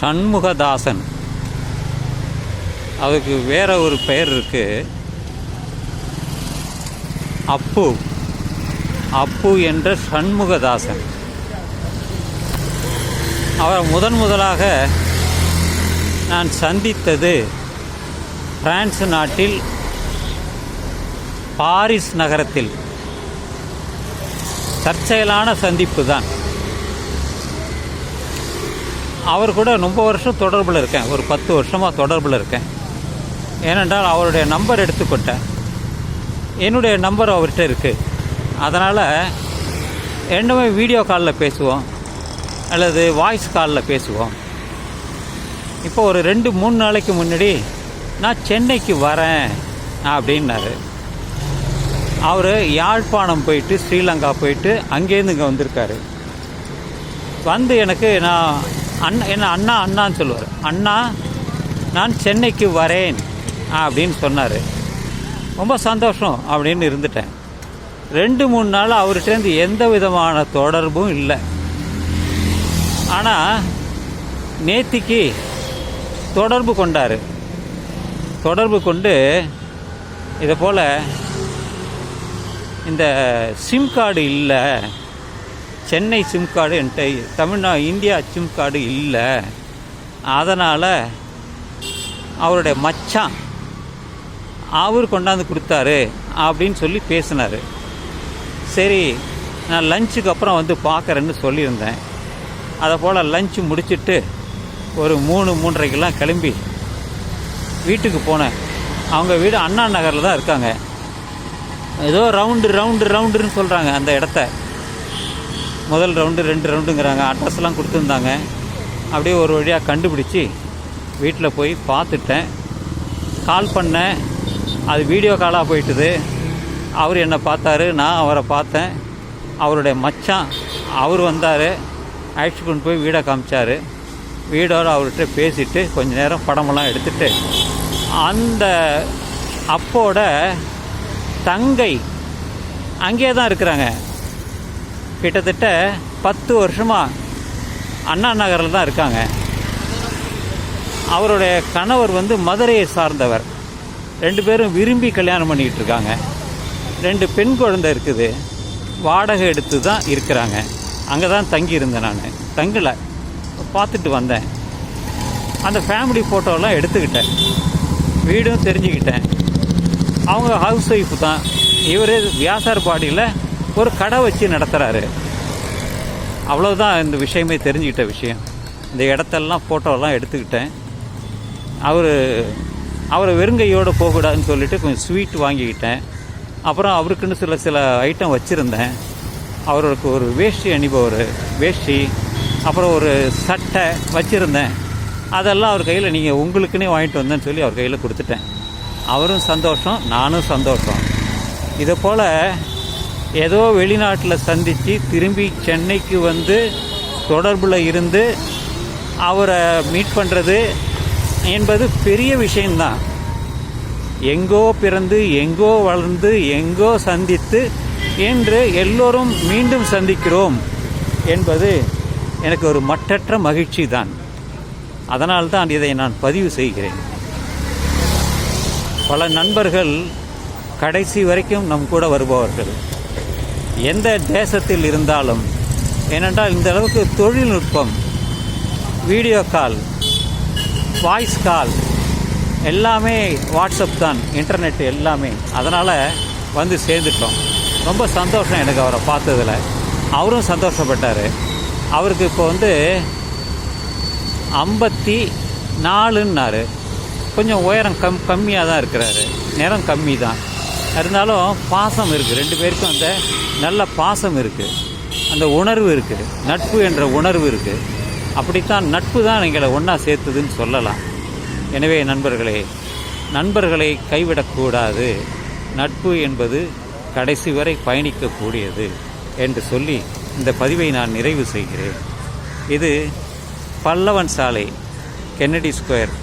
சண்முகதாசன். அதுக்கு வேற ஒரு பெயர் இருக்கு. அப்பு. அப்பு என்ற சண்முகதாசன். அவர் முதன் முதலாக நான் சந்தித்தது பிரான்ஸ் நாட்டில் பாரிஸ் நகரத்தில். தற்செயலான சந்திப்பு தான் அவர் கூட ரொம்ப வருஷம் தொடர்பில் இருக்கேன். ஒரு பத்து வருஷமாக தொடர்பில் இருக்கேன். ஏனென்றால் அவருடைய நம்பர் எடுத்துக்கொண்டேன் என்னுடைய நம்பர் அவர்கிட்ட இருக்குது அதனால் ரெண்டுமே வீடியோ காலில் பேசுவோம். அல்லது வாய்ஸ் காலில் பேசுவோம். இப்போ ஒரு ரெண்டு மூணு நாளைக்கு முன்னாடி நான் சென்னைக்கு வரேன் அப்படின்னாரு. அவர் யாழ்ப்பாணம் போயிட்டு ஸ்ரீலங்கா போயிட்டு அங்கேருந்து இங்கே வந்திருக்காரு. வந்து எனக்கு நான் அண்ணா என்ன அண்ணா அண்ணான்னு சொல்லுவார். அண்ணா நான் சென்னைக்கு வரேன் அப்படின்னு சொன்னார். ரொம்ப சந்தோஷம் அப்படின்னு இருந்துட்டேன். ரெண்டு மூணு நாள் அவர்கிட்டேருந்து எந்த விதமான தொடர்பும் இல்லை. ஆனால் நேத்திக்கு தொடர்பு கொண்டார். தொடர்பு கொண்டு இதை போல் இந்த சிம் கார்டு இல்லை சென்னை சிம் கார்டு என்கிட்ட தமிழ்நா இந்தியா சிம் கார்டு இல்லை. அதனால் அவருடைய மச்சான் அவர் கொண்டாந்து கொடுத்தாரு அப்படின்னு சொல்லி பேசினார். சரி நான் லஞ்சுக்கு அப்புறம் வந்து பார்க்குறேன்னு சொல்லியிருந்தேன். அதை போல் லஞ்சு முடிச்சுட்டு ஒரு மூணு மூன்றரைக்கெல்லாம் கிளம்பி வீட்டுக்கு போனேன். அவங்க வீடு அண்ணா நகரில் தான் இருக்காங்க. ஏதோ ரவுண்டு ரவுண்டு ரவுண்டுன்னு சொல்கிறாங்க அந்த இடத்த. முதல் ரவுண்டு ரெண்டு ரவுண்டுங்கிறாங்க அட்ரஸ்லாம் கொடுத்துருந்தாங்க. அப்படியே ஒரு வழியாக கண்டுபிடிச்சி வீட்டில் போய் பார்த்துட்டேன். கால் பண்ணேன் அது வீடியோ காலாக போயிட்டுது. அவர் என்னை பார்த்தாரு நான் அவரை பார்த்தேன். அவருடைய மச்சான் அவர் வந்தார். அழைச்சி கொண்டு போய் வீடை காமிச்சார். வீடோடு அவர்கிட்ட பேசிட்டு கொஞ்ச நேரம் படமெல்லாம் எடுத்துட்டு அந்த அப்போட தங்கை அங்கே தான் இருக்கிறாங்க. கிட்டத்தட்ட பத்து வருஷமாக அண்ணா நகரில் தான் இருக்காங்க. அவருடைய கணவர் வந்து மதுரையை சார்ந்தவர். ரெண்டு பேரும் விரும்பி கல்யாணம் பண்ணிக்கிட்டு இருக்காங்க. ரெண்டு பெண் குழந்தை இருக்குது. வாடகை எடுத்து தான் இருக்கிறாங்க. அங்கே தான் தங்கியிருந்தேன் நான். தங்கலை. பார்த்துட்டு வந்தேன். அந்த ஃபேமிலி ஃபோட்டோலாம் எடுத்துக்கிட்டேன். வீடும் தெரிஞ்சுக்கிட்டேன். அவங்க ஹவுஸ் ஒய்ஃப் தான். இவரே வியாசார் பாடியில் ஒரு கடை வச்சு நடத்துகிறாரு அவ்வளோதான் இந்த விஷயமே தெரிஞ்சுக்கிட்ட விஷயம். இந்த இடத்தெல்லாம் ஃபோட்டோலாம் எடுத்துக்கிட்டேன். அவர் அவரை வெறுங்கையோடு போகக்கூடாதுன்னு சொல்லிட்டு கொஞ்சம் ஸ்வீட் வாங்கிக்கிட்டேன். அப்புறம் அவருக்குன்னு சில சில ஐட்டம் வச்சுருந்தேன். அவருக்கு ஒரு வேஷ்டி அணிபவர் வேஷ்டி அப்புறம் ஒரு சட்டை வச்சுருந்தேன். அதெல்லாம் அவர் கையில் நீங்கள் உங்களுக்குன்னே வாங்கிட்டு வந்தேன்னு சொல்லி அவர் கையில் கொடுத்துட்டேன். அவரும் சந்தோஷம் நானும் சந்தோஷம். இதை போல் ஏதோ வெளிநாட்டில் சந்தித்து திரும்பி சென்னைக்கு வந்து தொடர்பில் இருந்து அவரை மீட் பண்ணுறது என்பது பெரிய விஷயம்தான். எங்கோ பிறந்து எங்கோ வளர்ந்து எங்கோ சந்தித்து என்று எல்லோரும் மீண்டும் சந்திக்கிறோம் என்பது எனக்கு ஒரு மட்டற்ற மகிழ்ச்சி தான் அதனால்தான் இதை நான் பதிவு செய்கிறேன். பல நண்பர்கள் கடைசி வரைக்கும் நம் கூட வருபவர்கள். எந்த தேசத்தில் இருந்தாலும் ஏனென்றால் இந்த அளவுக்கு தொழில்நுட்பம் வீடியோ கால் வாய்ஸ் கால் எல்லாமே வாட்ஸ்அப் தான் இன்டர்நெட் எல்லாமே. அதனால் வந்து சேர்ந்துட்டோம். ரொம்ப சந்தோஷம் எனக்கு அவரை பார்த்ததில். அவரும் சந்தோஷப்பட்டார். அவருக்கு இப்போ வந்து ஐம்பத்தி நாலுன்னாரு. கொஞ்சம் உயரம் கம் கம்மியாக தான் இருக்கிறாரு. நிறம் கம்மி தான் இருந்தாலும் பாசம் இருக்குது ரெண்டு பேருக்கும் அந்த நல்ல பாசம் இருக்குது அந்த உணர்வு இருக்குது நட்பு என்ற உணர்வு இருக்குது அப்படித்தான் நட்பு தான் எங்களை ஒன்றா சேர்த்துதுன்னு சொல்லலாம். எனவே நண்பர்களே நண்பர்களை கைவிடக்கூடாது. நட்பு என்பது கடைசி வரை பயணிக்கக்கூடியது என்று சொல்லி இந்த பதிவை நான் நிறைவு செய்கிறேன். இது பல்லவன் சாலை கென்னடி ஸ்கொயர்.